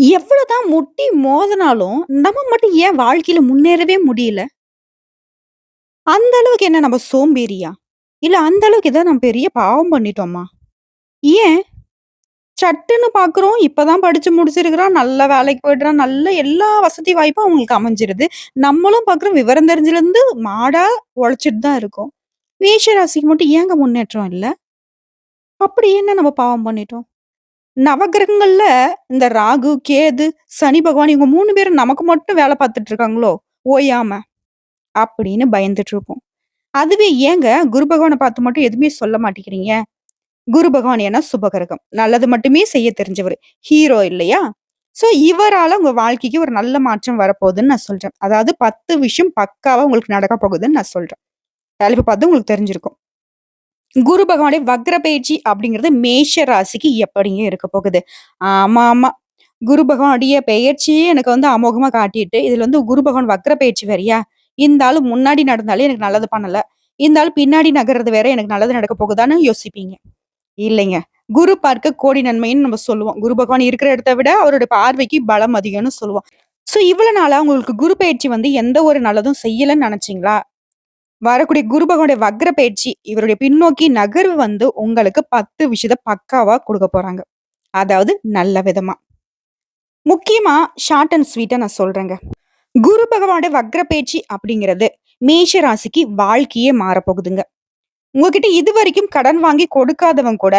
எவ்வளவுதான் முட்டி மோதினாலும், நம்ம மட்டும் ஏன் வாழ்க்கையில முன்னேறவே முடியல? அந்த அளவுக்கு என்ன நம்ம சோம்பேறியா? இல்ல அந்த அளவுக்கு ஏதாவது நம்ம பெரிய பாவம் பண்ணிட்டோமா? ஏன்? சட்டுன்னு பார்க்குறோம், இப்பதான் படிச்சு முடிச்சிருக்கிறான், நல்ல வேலைக்கு போயிடுறான், நல்ல எல்லா வசதி வாய்ப்பும் அவங்களுக்கு அமைஞ்சிருது. நம்மளும் பார்க்குறோம், விவரம் தெரிஞ்சுலேருந்து மாடா உழைச்சிட்டு தான் இருக்கோம். மேஷ ராசிக்கு மட்டும் ஏங்க முன்னேற்றம் இல்ல? அப்படி என்ன நம்ம பாவம் பண்ணிட்டோம்? நவகிரகங்கள்ல இந்த ராகு, கேது, சனி பகவான் இவங்க மூணு பேரும் நமக்கு மட்டும் வேலை பார்த்துட்டு இருக்காங்களோ, ஓயாம. அப்படின்னு பயந்துட்டு இருப்போம். அதுவே ஏங்க குரு பகவானை பார்த்து மட்டும் எதுவுமே சொல்ல மாட்டேங்கிறீங்க? குரு பகவான் ஏன்னா சுபகிரகம். நல்லது மட்டுமே செய்ய தெரிஞ்சவர் ஹீரோ இல்லையா? சோ இவரால உங்க வாழ்க்கைக்கு ஒரு நல்ல மாற்றம் வரப்போகுதுன்னு நான் சொல்றேன். அதாவது 10 விஷயம் பக்காவா உங்களுக்கு நடக்க போகுதுன்னு நான் சொல்றேன். தலைப்பு பார்த்து உங்களுக்கு தெரிஞ்சிருக்கும். குரு பகவானுடைய வக்ர பயிற்சி அப்படிங்கிறது மேஷ ராசிக்கு எப்படிங்க இருக்க போகுது? ஆமா, ஆமா. குரு பகவானுடைய பெயர்ச்சியே எனக்கு வந்து அமோகமா காட்டிட்டு, இதுல வந்து குரு பகவான் வக்ர பயிற்சி வேறயா? இந்த முன்னாடி நடந்தாலே எனக்கு நல்லது பண்ணல. இந்த ஆள் பின்னாடி நகர்றது வேற எனக்கு நல்லது நடக்க போகுதான்னு யோசிப்பீங்க. இல்லைங்க. குரு பார்க்க கோடி நன்மைன்னு நம்ம சொல்லுவோம். குரு பகவான் இருக்கிற இடத்த விட அவருடைய பார்வைக்கு பலம் அதிகம்னு சொல்லுவோம். சோ இவ்வளவு நாளா உங்களுக்கு குரு பயிற்சி வந்து எந்த ஒரு நல்லதும் செய்யலன்னு நினைச்சீங்களா? வரக்கூடிய குரு பகவானுடைய வக்ர பயிற்சி, இவருடைய பின்னோக்கி நகர்வு வந்து உங்களுக்கு 10 விஷயத்த பக்காவா கொடுக்க போறாங்க. அதாவது நல்ல விதமா. முக்கியமா ஷார்ட் அண்ட் ஸ்வீட்டா நான் சொல்றேங்க. குரு பகவானுடைய வக்ர பயிற்சி அப்படிங்கிறது மேஷ ராசிக்கு வாழ்க்கையே மாறப்போகுதுங்க. உங்ககிட்ட இதுவரைக்கும் கடன் வாங்கி கொடுக்காதவங்க கூட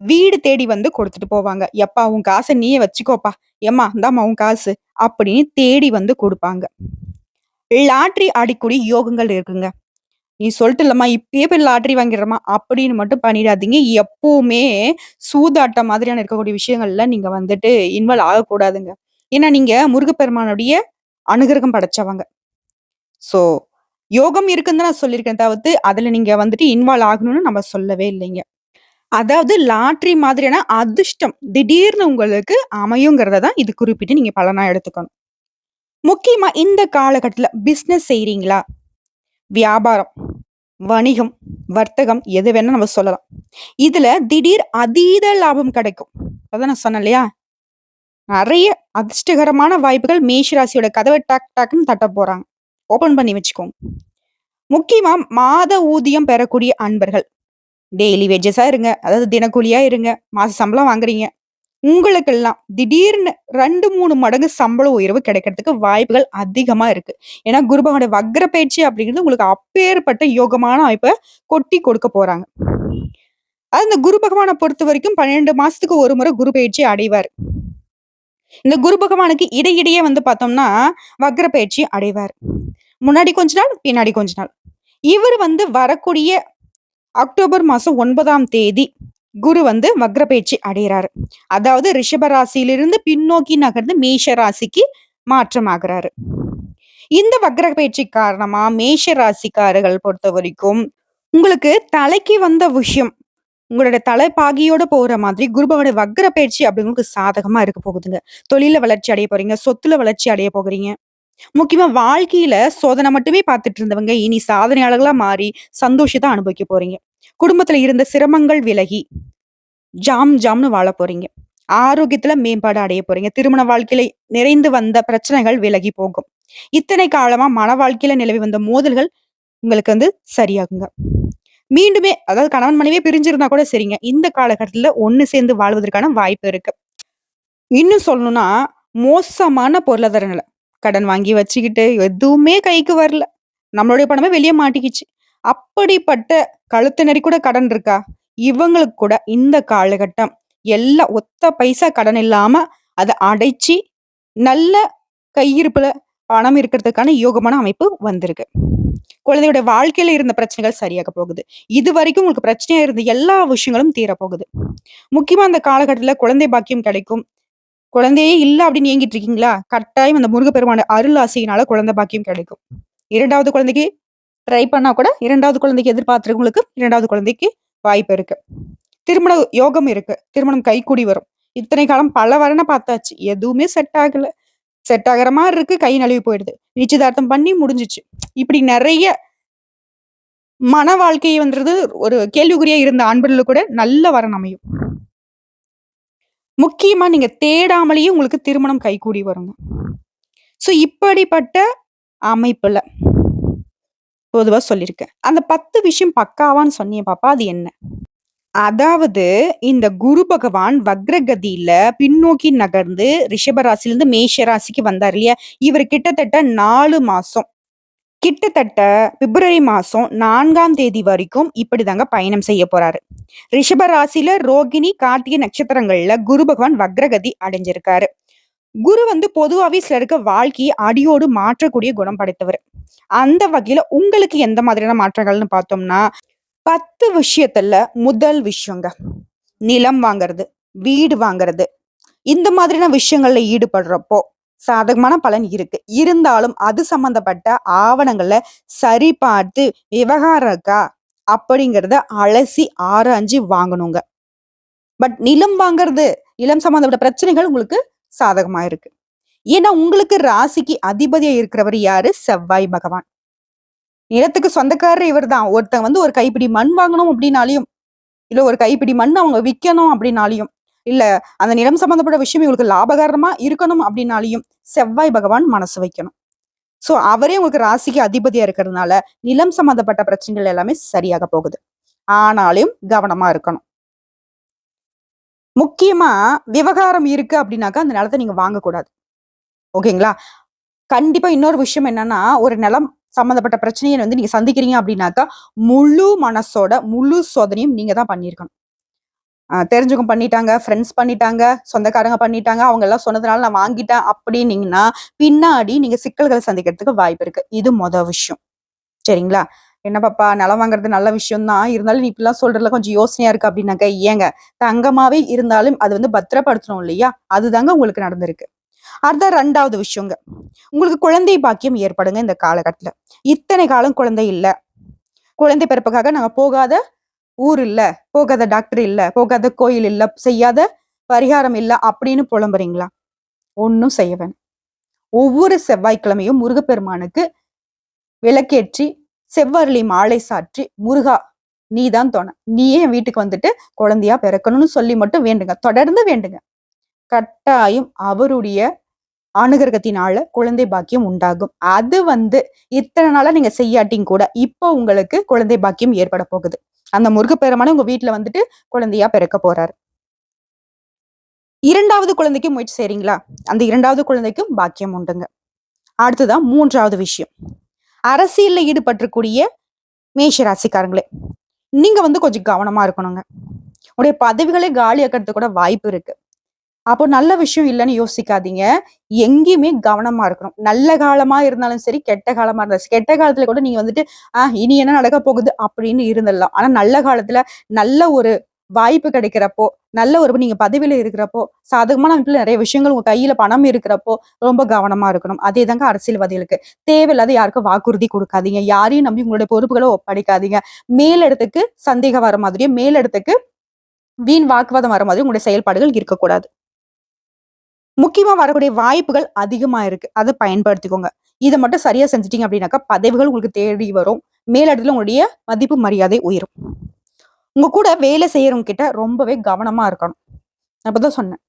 வீடு தேடி வந்து கொடுத்துட்டு போவாங்க. "எப்பா உன் காசை நீயே வச்சுக்கோப்பா. எம்மா இந்தாம்மா உன் காசு" அப்படின்னு தேடி வந்து கொடுப்பாங்க லாட்ரி ஆடிக்கூடிய யோகங்கள் இருக்குங்க. நீ சொல்லிட்டு இல்லம்மா இப்பயே போய் லாட்ரி வாங்கிடுறமா அப்படின்னு மட்டும் பண்ணிடாதீங்க. எப்பவுமே சூதாட்டம் மாதிரியான இருக்கக்கூடிய விஷயங்கள்ல நீங்க வந்துட்டு இன்வால்வ் ஆகக்கூடாதுங்க. ஏன்னா நீங்க முருகப்பெருமானுடைய அனுகிரகம் படைச்சவங்க. சோ யோகம் இருக்குன்னு தான் நான் சொல்லியிருக்கேன் தவிர்த்து, அதுல நீங்க வந்துட்டு இன்வால்வ் ஆகணும்னு நம்ம சொல்லவே இல்லைங்க. அதாவது லாட்ரி மாதிரியான அதிர்ஷ்டம் திடீர்னு உங்களுக்கு அமையுங்கிறத தான் இது குறிப்பிட்டு நீங்க பலனா எடுத்துக்கணும். முக்கியமா இந்த காலகட்டத்துல பிசினஸ் செய்றீங்களா? வியாபாரம், வணிகம், வர்த்தகம் எது வேணா நம்ம சொல்லலாம். இதுல திடீர் அதீத லாபம் கிடைக்கும். அதான் நான் சொன்னேன் இல்லையா? நிறைய அதிர்ஷ்டகரமான வாய்ப்புகள் மேஷராசியோட ராசியோட டாக் டக் தட்ட போறாங்க. ஓப்பன் பண்ணி வச்சுக்கோங்க. முக்கியமா மாத ஊதியம் பெறக்கூடிய அன்பர்கள். டெய்லி வேஜஸா இருங்க. அதாவது தினக்கூலியா இருங்க. மாச சம்பளம் வாங்குறீங்க. உங்களுக்கெல்லாம் திடீர்னு 2, 3 மடங்கு சம்பள உயர்வு கிடைக்கிறதுக்கு வாய்ப்புகள் அதிகமா இருக்கு. ஏன்னா குரு வக்ர பயிற்சி அப்படிங்கிறது உங்களுக்கு அப்பேற்பட்ட யோகமான வாய்ப்பை கொட்டி கொடுக்க போறாங்க. அது இந்த குரு பகவான பொறுத்தவரைக்கும் 12 மாசத்துக்கு ஒரு முறை குரு பயிற்சி அடைவார் இந்த குரு பகவானுக்கு இடையிடையே வந்து பார்த்தோம்னா, வக்ர பயிற்சி அடைவார் முன்னாடி கொஞ்ச நாள், பின்னாடி கொஞ்ச நாள். இவர் வந்து வரக்கூடிய அக்டோபர் மாசம் ஒன்பதாம் தேதி குரு வந்து வக்ர பயிற்சி அடைகிறாரு அதாவது ரிஷப ராசியிலிருந்து பின்னோக்கி நகர்ந்து மேஷ ராசிக்கு மாற்றமாகிறாரு இந்த வக்ர பயிற்சி காரணமா மேஷ ராசிக்காரர்கள் பொறுத்த வரைக்கும் உங்களுக்கு தலைக்கு வந்த விஷயம், உங்களோட தலைப்பாகியோட போற மாதிரி குரு வக்ர பயிற்சி அப்படிங்களுக்கு சாதகமா இருக்க போகுதுங்க. தொழில வளர்ச்சி அடைய போறீங்க. சொத்துல வளர்ச்சி அடைய போகிறீங்க. முக்கியமா வாழ்க்கையில சோதனை மட்டுமே பார்த்துட்டு இருந்தவங்க, இனி சாதனையாளர்களா மாறி சந்தோஷத்தை அனுபவிக்க போறீங்க. குடும்பத்துல இருந்த சிரமங்கள் விலகி, ஜாம் ஜாம்னு வாழப் போறீங்க. ஆரோக்கியத்துல மேம்பாடு அடைய போறீங்க. திருமண வாழ்க்கையில நிறைந்து வந்த பிரச்சனைகள் விலகி போகும். இத்தனை காலமா மன வாழ்க்கையில நிலவி வந்த மோதல்கள் உங்களுக்கு வந்து சரியாகுங்க. மீண்டுமே அதாவது கணவன் மனைவியே பிரிஞ்சிருந்தா கூட சரிங்க. இந்த காலகட்டத்துல ஒண்ணு சேர்ந்து வாழ்வதற்கான வாய்ப்பு இருக்கு. இன்னும் சொல்லணும்னா, மோசமான பொருளாதார நிலை. கடன் வாங்கி வச்சுக்கிட்டு எதுவுமே கைக்கு வரல. நம்மளுடைய பணமே வெளியே மாட்டிக்கிச்சு. அப்படிப்பட்ட கழுத்து நெறி கூட கடன் இருக்கா? இவங்களுக்கு கூட இந்த காலகட்டம் எல்லாம் ஒத்த பைசா கடன் இல்லாம அதை அடைச்சு, நல்ல கையிருப்புல பணம் இருக்கிறதுக்கான யோகமான அமைப்பு வந்திருக்கு. குழந்தையோட வாழ்க்கையில இருந்த பிரச்சனைகள் சரியாக போகுது. இது வரைக்கும் உங்களுக்கு பிரச்சனையா இருந்த எல்லா விஷயங்களும் தீரப்போகுது. முக்கியமா அந்த காலகட்டத்துல குழந்தை பாக்கியம் கிடைக்கும். குழந்தையே இல்ல அப்படின்னு ஏங்கிட்டு இருக்கீங்களா? கட்டாயம் அந்த முருகப்பெருமான அருள் ஆசையினால குழந்தை பாக்கியம் கிடைக்கும். இரண்டாவது குழந்தைக்கு ட்ரை பண்ணா கூட இரண்டாவது குழந்தைக்கு எதிர்பார்த்துருக்கவங்களுக்கு இரண்டாவது குழந்தைக்கு வாய்ப்பு இருக்கு. திருமண யோகம் இருக்கு. திருமணம் கைக்கூடி வரும். இத்தனை காலம் பல வரனை பார்த்தாச்சு. எதுவுமே செட் ஆகல. செட் ஆகுற மாதிரி இருக்கு. கை நழுவி போயிடுது. நிச்சயதார்த்தம் பண்ணி முடிஞ்சுச்சு. இப்படி நிறைய மன வாழ்க்கை வந்துறது ஒரு கேள்விக்குறியா இருந்த அன்பர்களுக்கு கூட நல்ல வரன் அமையும். முக்கியமா நீங்க தேடாமலேயே உங்களுக்கு திருமணம் கைகூடி வருங்க. ஸோ இப்படிப்பட்ட அமைப்புல பொதுவாக சொல்லியிருக்கேன். அந்த 10 விஷயம் பக்காவான்னு சொன்னீங்க பாப்பா, அது என்ன? அதாவது இந்த குரு பகவான் வக்ரகதியில பின்னோக்கி நகர்ந்து ரிஷபராசிலிருந்து மேஷ ராசிக்கு வந்தார் இல்லையா? இவர் கிட்டத்தட்ட நாலு மாசம். கிட்டத்தட்ட பிப்ரவரி மாசம் நான்காம் தேதி வரைக்கும் இப்படிதாங்க பயணம் செய்ய போறாரு. ரிஷபராசில ரோகிணி, கார்த்திகை நட்சத்திரங்கள்ல குரு பகவான் வக்ரகதி அடைஞ்சிருக்காரு. குரு வந்து பொதுவாகவே சிலருக்கு வாழ்க்கையை அடியோடு மாற்றக்கூடிய குணம் படைத்தவர். அந்த வகையில உங்களுக்கு எந்த மாதிரியான மாற்றங்கள்னு பார்த்தோம்னா, 10 விஷயத்துல முதல் விஷயங்க. நிலம் வாங்குறது, வீடு வாங்குறது. இந்த மாதிரியான விஷயங்கள்ல ஈடுபடுறப்போ, சாதகமான பலன் இருக்கு. இருந்தாலும் அது சம்பந்தப்பட்ட ஆவணங்களை சரி பார்த்து, விவகாரம் இருக்கா? அப்படிங்கிறத அலசி ஆராய்ஞ்சு வாங்கணுங்க. பட் நிலம் வாங்குறது, நிலம் சம்பந்தப்பட்ட பிரச்சனைகள் உங்களுக்கு சாதகமா இருக்கு. ஏன்னா உங்களுக்கு ராசிக்கு அதிபதியா இருக்கிறவர் யாரு? செவ்வாய் பகவான். நிலத்துக்கு சொந்தக்காரர் இவர்தான். ஒருத்தன் வந்து ஒரு கைப்பிடி மண் வாங்கணும் அப்படின்னாலையும் இல்ல ஒரு கைப்பிடி மண் அவங்க விக்கணும் அப்படின்னாலையும் இல்ல அந்த நிலம் சம்பந்தப்பட்ட விஷயம் இவங்களுக்கு லாபகரமா இருக்கணும் அப்படின்னாலையும் செவ்வாய் பகவான் மனசு வைக்கணும். ஸோ அவரே உங்களுக்கு ராசிக்கு அதிபதியா இருக்கிறதுனால, நிலம் சம்பந்தப்பட்ட பிரச்சனைகள் எல்லாமே சரியாக போகுது. ஆனாலும் கவனமா இருக்கணும். முக்கியமா விவகாரம் இருக்கு அப்படின்னாக்கா, அந்த நிலத்த நீங்க வாங்கக்கூடாது. ஓகேங்களா? கண்டிப்பா இன்னொரு விஷயம் என்னன்னா, ஒரு நிலம் சம்மந்தப்பட்ட பிரச்சனையை வந்து நீங்க சந்திக்கிறீங்க அப்படின்னாக்கா, முழு மனசோட, முழு சோதனையும் நீங்க தான் பண்ணியிருக்கணும். தெரிஞ்சுக்கம் பண்ணிட்டாங்க, ஃப்ரெண்ட்ஸ் பண்ணிட்டாங்க, சொந்தக்காரங்க பண்ணிட்டாங்க, அவங்க எல்லாம் சொன்னதுனால நான் வாங்கிட்டேன் அப்படின்னீங்கன்னா, பின்னாடி நீங்க சிக்கல்களை சந்திக்கிறதுக்கு வாய்ப்பு இருக்கு. இது மொத விஷயம். சரிங்களா? "என்ன பாப்பா நிலம் வாங்குறது நல்ல விஷயம் தான். இருந்தாலும் நீ இப்படிலாம் சொல்றதுல கொஞ்சம் யோசனையா இருக்கு" அப்படின்னாக்க, ஏங்க தங்கமாவே இருந்தாலும் அது வந்து பத்திரப்படுத்தணும் இல்லையா? அதுதாங்க உங்களுக்கு நடந்திருக்கு. அதுதான் ரெண்டாவது விஷயங்க. உங்களுக்கு குழந்தை பாக்கியம் ஏற்படுங்க இந்த காலகட்டத்துல. இத்தனை காலம் குழந்தை இல்லை குழந்தை பிறப்புக்காக நாங்க போகாத ஊர் இல்ல, போகாத டாக்டர் இல்ல, போகாத கோயில் இல்ல, செய்யாத பரிகாரம் இல்லை அப்படின்னு புலம்புறீங்களா? ஒன்றும் செய்ய ஒவ்வொரு செவ்வாய்க்கிழமையும் முருகப்பெருமானுக்கு விளக்கேற்றி, செவ்வரளி மாலை சாற்றி, "முருகா நீ தான் தோணை நீயே என் வீட்டுக்கு வந்துட்டு குழந்தையா பிறக்கணும்னு" சொல்லி மட்டும் வேண்டுங்க. தொடர்ந்து வேண்டுங்க. கட்டாயம் அவருடைய அனுகிரகத்தினால குழந்தை பாக்கியம் உண்டாகும். அது வந்து இத்தனை நாளா நீங்க செய்யாட்டியும் கூட, இப்போ உங்களுக்கு குழந்தை பாக்கியம் ஏற்பட போகுது. அந்த முருகப்பெருமான உங்க வீட்டுல வந்துட்டு குழந்தையா பிறக்க போறாரு. இரண்டாவது குழந்தைக்கு முயற்சி செய்றீங்களா? அந்த இரண்டாவது குழந்தைக்கும் பாக்கியம் உண்டுங்க. அடுத்ததா 3வது விஷயம். அரசியல்ல ஈடுபட்டிருக்கக்கூடிய மேஷ ராசிக்காரங்களே, நீங்க வந்து கொஞ்சம் கவனமா இருக்கணுங்க. உடைய பதவிகளே காலியாக்கிறதுக்கு கூட வாய்ப்பு இருக்கு. அப்போ நல்ல விஷயம் இல்லைன்னு யோசிக்காதீங்க. எங்கேயுமே கவனமா இருக்கணும். நல்ல காலமா இருந்தாலும் சரி, கெட்ட காலமா இருந்தாலும் கெட்ட காலத்துல கூட நீங்க வந்துட்டு, ஆஹ் இனி என்ன நடக்க போகுது?" அப்படின்னு இருந்துடலாம். ஆனா நல்ல காலத்துல நல்ல ஒரு வாய்ப்பு கிடைக்கிறப்போ, நல்ல ஒரு நீங்க பதவியில இருக்கிறப்போ, சாதகமான அமைப்புல நிறைய விஷயங்கள் உங்க கையில பணம் இருக்கிறப்போ, ரொம்ப கவனமா இருக்கணும். அதே தாங்க அரசியல்வாதிகளுக்கு. தேவையில்லாத யாருக்கும் வாக்குறுதி கொடுக்காதீங்க யாரையும் நம்பி உங்களுடைய பொறுப்புகளை ஒப்படைக்காதீங்க. மேலிடத்துக்கு சந்தேகம் வர மாதிரியும், மேலிடத்துக்கு வீண் வாக்குவாதம் வர மாதிரியும் உங்களுடைய செயல்பாடுகள் இருக்கக்கூடாது. முக்கியமா வரக்கூடிய வாய்ப்புகள் அதிகமா இருக்கு. அதை பயன்படுத்திக்கோங்க. இதை மட்டும் சரியா செஞ்சிட்டிங்க அப்படின்னாக்கா, பதவிகள் உங்களுக்கு தேடி வரும். மேலிடத்துல உங்களுடைய மதிப்பு, மரியாதை உயரும். உங்க கூட வேலை செய்யறவங்க கிட்ட ரொம்பவே கவனமா இருக்கணும். அப்பதான் சொன்னேன்.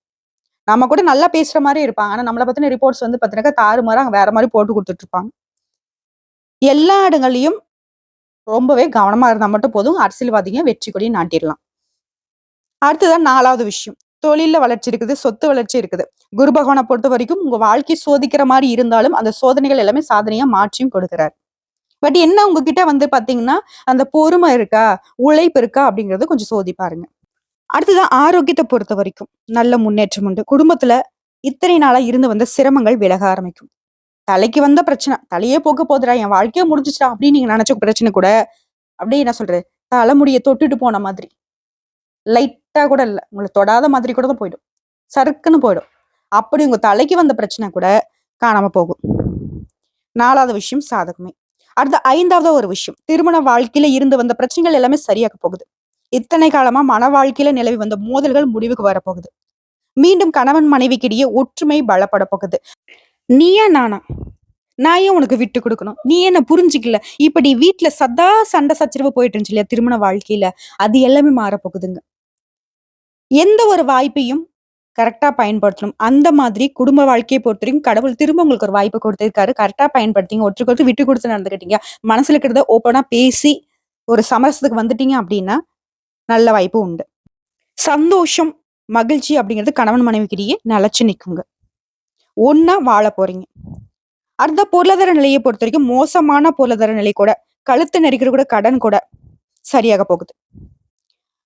நம்ம கூட நல்லா பேசுற மாதிரி இருப்பாங்க. ஆனா நம்மள பத்தின ரிப்போர்ட்ஸ் வந்து பாத்தீங்கன்னாக்கா, தாறுமாறா வேற மாதிரி போட்டு கொடுத்துட்டு இருப்பாங்க. எல்லா இடங்களையும் ரொம்பவே கவனமா இருந்தா மட்டும் போதும். அரசியல்வாதிங்க வெற்றி கொடி நாட்டிடலாம் அடுத்ததான் நாலாவது விஷயம். தொழில வளர்ச்சி இருக்குது, சொத்து வளர்ச்சி இருக்குது. குரு பொறுத்த வரைக்கும் உங்க வாழ்க்கை சோதிக்கிற மாதிரி இருந்தாலும், அந்த சோதனைகள் எல்லாமே சாதனையா மாற்றியும் கொடுக்கிறார். பட் என்ன உங்ககிட்ட வந்து பாத்தீங்கன்னா, அந்த பொறுமை இருக்கா? உழைப்பு இருக்கா? அப்படிங்கறத கொஞ்சம் சோதிப்பாருங்க. அடுத்ததா பொறுத்த வரைக்கும் நல்ல முன்னேற்றம் உண்டு. குடும்பத்துல இத்தனை நாளா இருந்து வந்த சிரமங்கள் விலக ஆரம்பிக்கும். தலைக்கு வந்த பிரச்சனை, தலையே போக போதுடா, என் வாழ்க்கையே முடிஞ்சிச்சா அப்படின்னு நீங்க நினைச்ச பிரச்சனை கூட, அப்படியே என்ன சொல்றது? தலைமுடியை தொட்டுட்டு போன மாதிரி. லைட்டா கூட இல்ல. உங்களை தொடாத மாதிரி கூட தான் போயிடும். சறுக்குன்னு போயிடும். அப்படி உங்க தலைக்கு வந்த பிரச்சனை கூட காணாம போகும். நாலாவது விஷயம் சாதகமே. அடுத்த ஐந்தாவது ஒரு விஷயம். திருமண வாழ்க்கையில இருந்து வந்த பிரச்சனைகள் எல்லாமே சரியாக போகுது. இத்தனை காலமா மன வாழ்க்கையில நிலவி வந்த மோதல்கள் முடிவுக்கு வரப்போகுது. மீண்டும் கணவன் மனைவிக்கிடையே ஒற்றுமை பலப்பட போகுது. நீயா நானா? நான் ஏன் உனக்கு விட்டு கொடுக்கணும் நீ என்ன புரிஞ்சுக்கல? இப்படி வீட்டுல சதா சண்டை சச்சரவு போயிட்டு இருந்துச்சு இல்லையா? திருமண வாழ்க்கையில. அது எல்லாமே மாறப்போகுதுங்க. எந்த ஒரு வாய்ப்பையும் கரெக்டாக பயன்படுத்தணும். அந்த மாதிரி குடும்ப வாழ்க்கையை பொறுத்தவரைக்கும் கடவுள் திரும்ப உங்களுக்கு ஒரு வாய்ப்பு கொடுத்துருக்காரு கரெக்டாக பயன்படுத்திங்க. ஒருத்தருக்கு ஒருத்தர் விட்டு கொடுத்து நடந்துக்கிட்டீங்க. மனசுல இருக்கிறத ஓப்பனா பேசி, ஒரு சமரசத்துக்கு வந்துட்டீங்க அப்படின்னா நல்ல வாய்ப்பு உண்டு. சந்தோஷம், மகிழ்ச்சி அப்படிங்கிறது கணவன் மனைவிக்கிடையே நிலச்சி நிக்குங்க. ஒன்னா வாழ போறீங்க. அடுத்த பொருளாதார நிலைய பொறுத்தவரைக்கும் மோசமான பொருளாதார நிலை கூட, கழுத்து நெரிக்கிற கூட கடன் கூட சரியாக போகுது.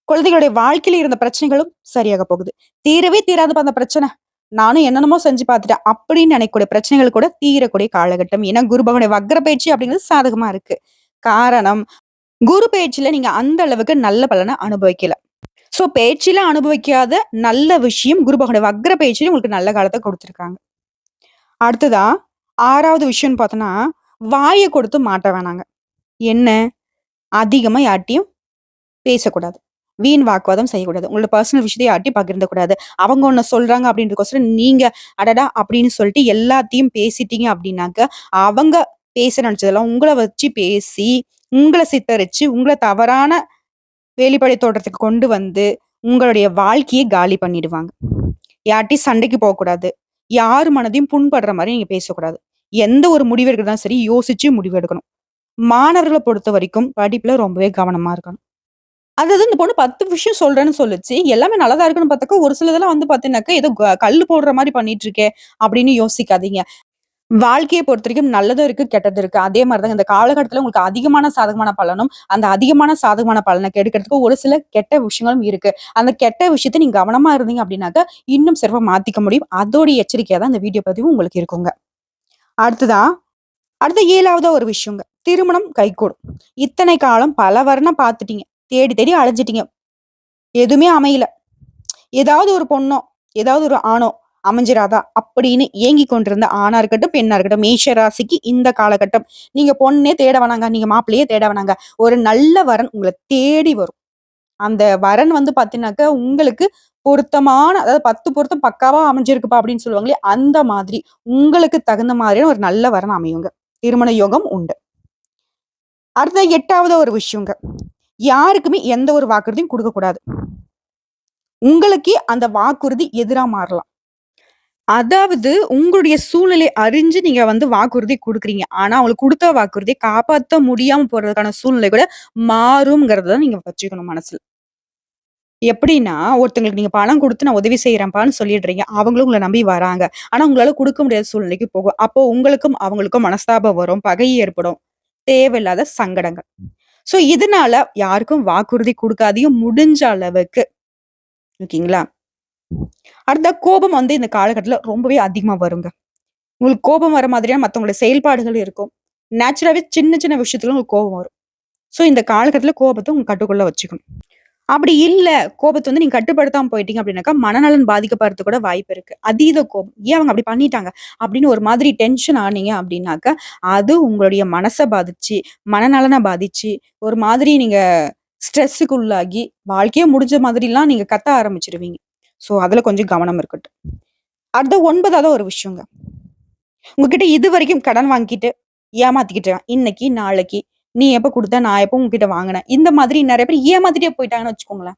குழந்தைகளுடைய வாழ்க்கையில இருந்த பிரச்சனைகளும் சரியாக போகுது. தீரவே தீராதுப்பா அந்த பிரச்சனை. நானும் என்னென்னமோ செஞ்சு பார்த்துட்டேன். அப்படின்னு நினைக்கக்கூடிய பிரச்சனைகள் கூட தீரக்கூடிய காலகட்டம். ஏன்னா குரு பகவானுடைய வக்ர பயிற்சி அப்படிங்கிறது சாதகமா இருக்கு. காரணம், குரு பயிற்சியில நீங்க அந்த அளவுக்கு நல்ல பலனை அனுபவிக்கல. சோ பயிற்சியில அனுபவிக்காத நல்ல விஷயம் குரு பகவானுடைய வக்ர பயிற்சியில உங்களுக்கு நல்ல காலத்தை கொடுத்துருக்காங்க அடுத்ததா ஆறாவது விஷயம்னு பார்த்தோம்னா, வாயை கொடுத்து மாட்ட வேணாங்க. என்ன? அதிகமா யார்ட்டையும் பேசக்கூடாது. வீண் வாக்குவாதம் செய்யக்கூடாது. உங்களோட பர்சனல் விஷயத்தை யார்ட்டையும் பகிர்ந்தக்கூடாது. அவங்க ஒன்று சொல்றாங்க அப்படின்றதுக்கோசரம் நீங்க அடடா! அப்படின்னு சொல்லிட்டு எல்லாத்தையும் பேசிட்டீங்க அப்படின்னாக்க, அவங்க பேச நினைச்சதெல்லாம் உங்களை வச்சு பேசி, உங்களை சித்தரிச்சு, உங்களை தவறான வேலிப்படை தோற்றத்துக்கு கொண்டு வந்து, உங்களுடைய வாழ்க்கையை காலி பண்ணிடுவாங்க. யார்ட்டயும் சண்டைக்கு போகக்கூடாது யார் மனதையும் புண்படுற மாதிரி நீங்க பேசக்கூடாது. எந்த ஒரு முடிவு எடுக்கிறதா சரி, யோசிச்சு முடிவு எடுக்கணும். பொறுத்த வரைக்கும் படிப்புல ரொம்பவே கவனமா இருக்கணும். அதாவது இந்த பொண்ணு 10 விஷயம் சொல்றேன்னு சொல்லுச்சு. எல்லாமே நல்லதா இருக்குன்னு பார்த்தாக்கா, ஒரு சிலதெல்லாம் வந்து பார்த்தீங்கன்னாக்கா, ஏதோ க கல்லு போடுற மாதிரி பண்ணிட்டு இருக்கே! அப்படின்னு யோசிக்காதீங்க. வாழ்க்கையை பொறுத்த வரைக்கும் நல்லதும் இருக்கு, கெட்டதும் இருக்கு. அதே மாதிரி தான் இந்த காலகட்டத்தில் உங்களுக்கு அதிகமான சாதகமான பலனும், அந்த அதிகமான சாதகமான பலனை கெடுக்கிறதுக்கு ஒரு சில கெட்ட விஷயங்களும் இருக்கு. அந்த கெட்ட விஷயத்தை நீங்க கவனமா இருந்தீங்க அப்படின்னாக்கா, இன்னும் சிறப்பாக மாத்திக்க முடியும். அதோடைய எச்சரிக்கையா தான் இந்த வீடியோ பதிவு உங்களுக்கு இருக்குங்க. அடுத்ததா, அடுத்த ஏழாவதா ஒரு விஷயங்க. திருமணம் கைகூடும். இத்தனை காலம் பல வர்ணம் பார்த்துட்டீங்க. தேடி தேடி அலைஞ்சிட்டீங்க. எதுவுமே அமையல. ஏதாவது ஒரு பொண்ணோ, ஏதாவது ஒரு ஆணோ அமைஞ்சிராதா அப்படின்னு ஏங்கிக் கொண்டிருந்த ஆணா இருக்கட்டும், பெண்ணா இருக்கட்டும், மேஷ ராசிக்கு இந்த காலகட்டம். நீங்க பொண்ணே தேட வேணாங்க. நீங்க மாப்பிள்ளையே தேட வேணாங்க. ஒரு நல்ல வரன் உங்களை தேடி வரும். அந்த வரன் வந்து பார்த்தீங்கன்னாக்கா, உங்களுக்கு பொருத்தமான அதாவது 10 பொருத்தம் பக்காவா அமைஞ்சிருக்குப்பா அப்படின்னு சொல்லுவாங்களே, அந்த மாதிரி உங்களுக்கு தகுந்த மாதிரியான ஒரு நல்ல வரன் அமையுங்க. திருமண யோகம் உண்டு. அடுத்த எட்டாவது ஒரு விஷயங்க. யாருக்குமே எந்த ஒரு வாக்குறுதியும் கொடுக்கக்கூடாது உங்களுக்கே அந்த வாக்குறுதி எதிரா மாறலாம். அதாவது உங்களுடைய சூழ்நிலை அறிஞ்சு நீங்க வந்து வாக்குறுதி கொடுக்குறீங்க ஆனா, அவங்களுக்கு குடுத்த வாக்குறுதியை காப்பாத்த முடியாம போறதுக்கான சூழ்நிலை கூட மாறும்ங்கிறத நீங்க வச்சுக்கணும் மனசுல. எப்படின்னா, ஒருத்தங்களுக்கு நீங்க பணம் கொடுத்து நான் உதவி செய்யறேன்ப்பான்னு சொல்லிடுறீங்க. அவங்களும் உங்களை நம்பி வராங்க. ஆனா, உங்களால குடுக்க முடியாத சூழ்நிலைக்கு போகும். அப்போ உங்களுக்கும் அவங்களுக்கும் மனஸ்தாபம் வரும். பகை ஏற்படும். தேவையில்லாத சங்கடங்கள். ஸோ இதனால யாருக்கும் வாக்குறுதி கொடுக்காதையும் முடிஞ்ச அளவுக்கு. ஓகேங்களா? அடுத்த கோபம் வந்து இந்த காலகட்டத்தில் ரொம்பவே அதிகமா வருங்க. உங்களுக்கு கோபம் வர மாதிரியான மற்றவங்களோட செயல்பாடுகள் இருக்கும். நேச்சுரலாவே சின்ன சின்ன விஷயத்துல உங்களுக்கு கோபம் வரும். சோ, இந்த காலகட்டத்தில் கோபத்தை உங்க கட்டுக்குள்ள வச்சுக்கணும். அப்படி இல்லை கோபத்தை வந்து நீங்க கட்டுப்படுத்தாம போயிட்டீங்க அப்படின்னாக்கா, மனநலன் பாதிக்கப்படுறதுக்கு கூட வாய்ப்பு இருக்கு. அதீத கோபம். ஏன் அவங்க அப்படி பண்ணிட்டாங்க? அப்படின்னு ஒரு மாதிரி டென்ஷன் ஆனீங்க அப்படின்னாக்கா, அது உங்களுடைய மனசை பாதிச்சு, மனநலனை பாதிச்சு, ஒரு மாதிரி நீங்க ஸ்ட்ரெஸ்ஸுக்கு உள்ளாகி, வாழ்க்கையே முடிஞ்ச மாதிரிலாம் நீங்க கத்த ஆரம்பிச்சிருவீங்க ஸோ அதுல கொஞ்சம் கவனம் இருக்கட்டும். அடுத்த ஒன்பதாவது ஒரு விஷயங்க. உங்ககிட்ட இதுவரைக்கும் கடன் வாங்கிட்டு, ஏமாத்திக்கிட்டு, இன்னைக்கு, நாளைக்கு, நீ எப்ப கொடுத்த நான் எப்போ உங்ககிட்ட வாங்கினேன் இந்த மாதிரி நிறைய பேர் ஏமாத்திட்டே போயிட்டாங்கன்னு வச்சுக்கோங்களேன்.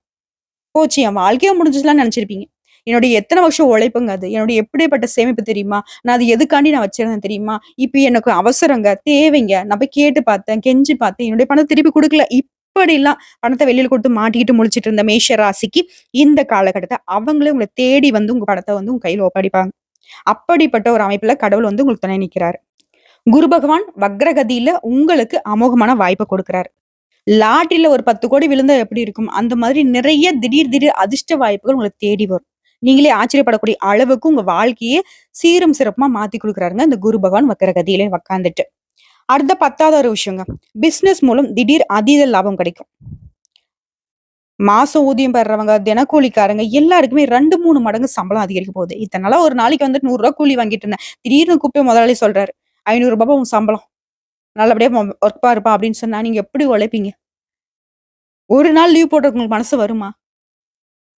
போச்சு என் வாழ்க்கையே முடிஞ்சுச்சுலாம்ன்னு நினைச்சிருப்பீங்க என்னுடைய எத்தனை வருஷம் உழைப்புங்க அது. என்னுடைய எப்படிப்பட்ட சேமிப்பு தெரியுமா? நான் அது எதுக்காண்டி நான் வச்சிருந்தேன் தெரியுமா? இப்போ எனக்கு அவசரங்க, தேவைங்க. நான் போய் கேட்டு பார்த்தேன், கெஞ்சி பார்த்தேன். என்னுடைய பணத்தை திருப்பி கொடுக்கல இப்படிலாம் பணத்தை வெளியில் கொடுத்து மாட்டிக்கிட்டு முழிச்சிட்டு இருந்த மேஷ ராசிக்கு, இந்த காலகட்டத்தை அவங்களே உங்களை தேடி வந்து உங்க பணத்தை வந்து உங்க கையில் ஒப்படைப்பாங்க. அப்படிப்பட்ட ஒரு அமைப்புல கடவுள் வந்து உங்களுக்கு துணை நிற்கிறாரு குரு பகவான் வக்ரகதியில உங்களுக்கு அமோகமான வாய்ப்பை கொடுக்குறாரு லாட்டரில ஒரு பத்து கோடி விழுந்தா எப்படி இருக்கும்? அந்த மாதிரி நிறைய திடீர் திடீர் அதிர்ஷ்ட வாய்ப்புகள் உங்களை தேடி வரும். நீங்களே ஆச்சரியப்படக்கூடிய அளவுக்கு உங்க வாழ்க்கையே சீரும் சிறப்புமா மாத்தி கொடுக்குறாருங்க இந்த குரு பகவான் வக்ரகதியில உக்காந்துட்டு அடுத்த 10வது ஒரு விஷயங்க. பிசினஸ் மூலம் திடீர் அதீத லாபம் கிடைக்கும். மாசம் ஊதியம் பெறுறவங்க, தினக்கூலிக்காரங்க எல்லாருக்குமே 2, 3 மடங்கு சம்பளம் அதிகரிக்க போகுது. இத்தனால ஒரு நாளைக்கு வந்து நூறு 100 கூலி வாங்கிட்டு இருந்தேன். திடீர்னு கூப்பிட்டு முதலாளி சொல்றாரு. ஐநூறுரூபா உன் சம்பளம். நல்லபடியா ஒர்க் ஒர்க் பாருப்பா" அப்படின்னு சொன்னா நீங்க எப்படி உழைப்பீங்க? ஒரு நாள் லீவ் போடுறதுக்கு உங்களுக்கு மனசு வருமா?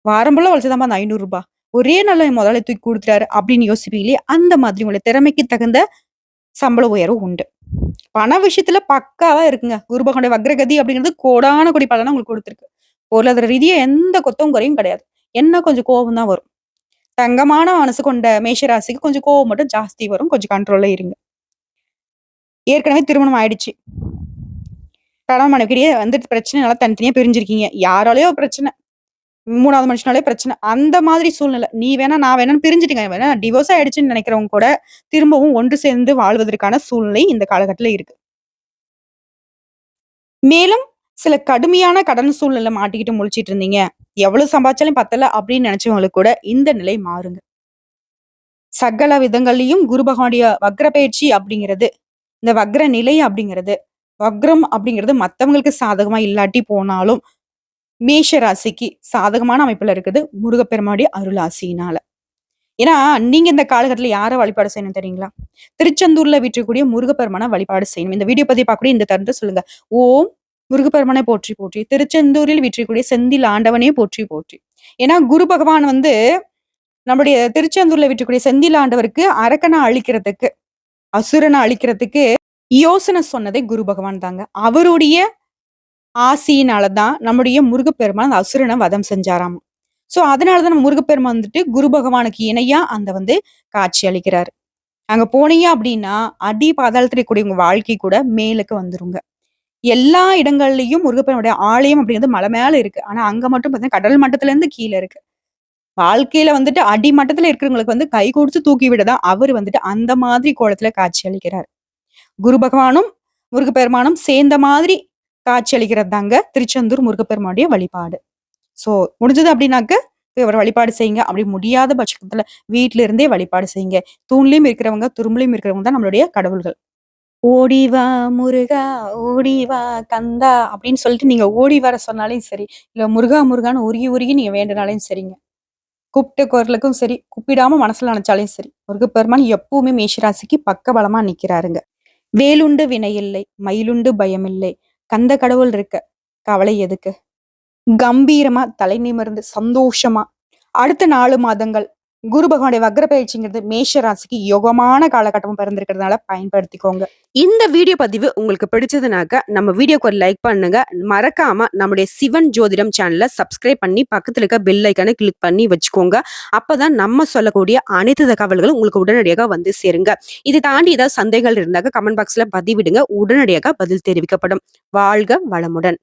வாரம்பெல்லாம் உழைச்சதாம்மா அந்த ஐநூறுரூபா ஒரே நாள்ல என் முதலாளி தூக்கி கொடுத்துட்டாரு அப்படின்னு யோசிப்பீங்களே அந்த மாதிரி உங்களை திறமைக்கு தகுந்த சம்பள உயர்வு உண்டு. பண விஷயத்துல பக்காவா இருக்குங்க. குருபகனுடைய வக்ரகதி அப்படிங்கிறது கோடான கொடி பலனை உங்களுக்கு கொடுத்துருக்கு பொருளாதார ரீதியாக எந்த கொத்தம் குறையும் கிடையாது. என்ன கொஞ்சம் கோபம் தான் வரும். தங்கமான மனசு கொண்ட மேஷராசிக்கு கொஞ்சம் கோவம் மட்டும் ஜாஸ்தி வரும். கொஞ்சம் கண்ட்ரோல்ல இருங்க. ஏற்கனவே திருமணம் ஆயிடுச்சு. கணவன் மனைவிக்கிடையே வந்து பிரச்சனைனால தனித்தனியா பிரிஞ்சிருக்கீங்க. யாராலயோ பிரச்சனை. மூணாவது மனுஷனாலே பிரச்சனை. அந்த மாதிரி சூழ்நிலை. நீ வேணா, நான் வேணான்னு பிரிஞ்சுட்டீங்க. வேணா டிவோர்ஸ் ஆயிடுச்சுன்னு நினைக்கிறவங்க கூட, திரும்பவும் ஒன்று சேர்ந்து வாழ்வதற்கான சூழ்நிலை இந்த காலகட்டத்தில் இருக்கு. மேலும் சில கடுமையான கடன் சூழ்நிலை மாட்டிக்கிட்டு முழிச்சிட்டு இருந்தீங்க. எவ்வளவு சம்பாதிச்சாலும் பத்தல அப்படின்னு நினைச்சவங்களுக்கு கூட இந்த நிலை மாறுங்க. சகல விதங்கள்லையும் குரு பகவானுடைய வக்ர பயிற்சி அப்படிங்கிறது, இந்த வக்ர நிலை அப்படிங்கிறது, வக்ரம் அப்படிங்கிறது மத்தவங்களுக்கு சாதகமா இல்லாட்டி போனாலும், மேஷ ராசிக்கு சாதகமான அமைப்புல இருக்குது முருகப்பெருமானுடைய அருள் ஆசியினால. ஏன்னா, நீங்க இந்த காலகட்டத்தில் யாரை வழிபாடு செய்யணும் தெரியுங்களா? திருச்செந்தூர்ல வீற்றிருக்கக்கூடிய முருகப்பெருமான வழிபாடு செய்யணும். இந்த வீடியோ பத்தி பார்க்கக்கூடிய இந்த தருணத்த சொல்லுங்க. ஓம் முருகப்பெருமானை போற்றி போற்றி, திருச்செந்தூரில் வீற்றக்கூடிய செந்தில் ஆண்டவனே போற்றி போற்றி. ஏன்னா, குரு பகவான் வந்து நம்முடைய திருச்செந்தூர்ல வீற்றக்கூடிய செந்தில் ஆண்டவருக்கு அரக்கனை அழிக்கிறதுக்கு, அசுரனை அழிக்கிறதுக்கு யோசனை சொன்னதே குரு பகவான் தாங்க. அவருடைய ஆசையினால தான் நம்முடைய முருகப்பெருமான் அந்த அசுரனை வதம் செஞ்சாராம் ஸோ, அதனாலதான் நம்ம முருகப்பெருமான் வந்துட்டு குரு பகவானுக்கு இணையா அந்த வந்து காட்சி அளிக்கிறாரு. அங்க போனீங்க அப்படின்னா, அடி பாதாளத்தில் கூடிய உங்க வாழ்க்கை கூட மேலுக்கு வந்துருங்க. எல்லா இடங்கள்லயும் முருகப்பெருமானுடைய ஆலயம் அப்படிங்கிறது மலை மேல இருக்கு. ஆனா, அங்க மட்டும் பார்த்தீங்கன்னா, கடல் மட்டத்துல இருந்து கீழே இருக்கு. வாழ்க்கையில வந்துட்டு அடிமட்டத்துல இருக்கிறவங்களுக்கு வந்து கை கொடுத்து தூக்கி விடதான் அவர் வந்துட்டு அந்த மாதிரி கோலத்துல காட்சி அளிக்கிறார். குரு பகவானும், முருகப்பெருமானும் சேர்ந்த மாதிரி காட்சி அளிக்கிறது தாங்க திருச்செந்தூர் முருகப்பெருமானுடைய வழிபாடு. ஸோ, முடிஞ்சது அப்படின்னாக்க இவர் வழிபாடு செய்யுங்க. அப்படி முடியாத பட்சத்துல வீட்ல இருந்தே வழிபாடு செய்யுங்க. தூண்லயும் இருக்கிறவங்க, துரும்புலையும் இருக்கிறவங்க தான் நம்மளுடைய கடவுள்கள். "ஓடி வா முருகா, ஓடி வா கந்தா" அப்படின்னு சொல்லிட்டு நீங்க ஓடி வர சொன்னாலையும் சரி, இல்ல முருகா முருகான்னு உருகி உருகி நீங்க வேண்டுனாலையும் சரிங்க. கூப்பிட்ட குரலுக்கும் சரி, கூப்பிடாம மனசுல நெனச்சாலும் சரி, முருகப்பெருமான் எப்பவுமே மேஷராசிக்கு பக்க பலமா நிக்கிறாருங்க. "வேலுண்டு வினையில்லை, மயிலுண்டு பயமில்லை, கந்த கடவுள் இருக்க, கவலை எதுக்கு?" கம்பீரமா தலை நிமிர்ந்து சந்தோஷமா அடுத்த நாலு மாதங்கள் குரு பகவானுடைய வக்ர பயிற்சிங்கிறது மேஷ ராசிக்கு யோகமான காலகட்டமும் பிறந்திருக்கிறதுனால பயன்படுத்திக்கோங்க. இந்த வீடியோ பதிவு உங்களுக்கு பிடிச்சதுனாக்க, நம்ம வீடியோக்கு ஒரு லைக் பண்ணுங்க. மறக்காம நம்முடைய சிவன் ஜோதிடம் சேனலை சப்ஸ்கிரைப் பண்ணி பக்கத்துல இருக்க பெல் ஐகான கிளிக் பண்ணி வச்சுக்கோங்க. அப்பதான் நம்ம சொல்லக்கூடிய அனைத்து தகவல்களும் உங்களுக்கு உடனடியாக வந்து சேருங்க. இதை தாண்டி ஏதாவது சந்தேகங்கள் இருந்தாக்க கமெண்ட் பாக்ஸ்ல பதிவிடுங்க. உடனடியாக பதில் தெரிவிக்கப்படும். வாழ்க வளமுடன்.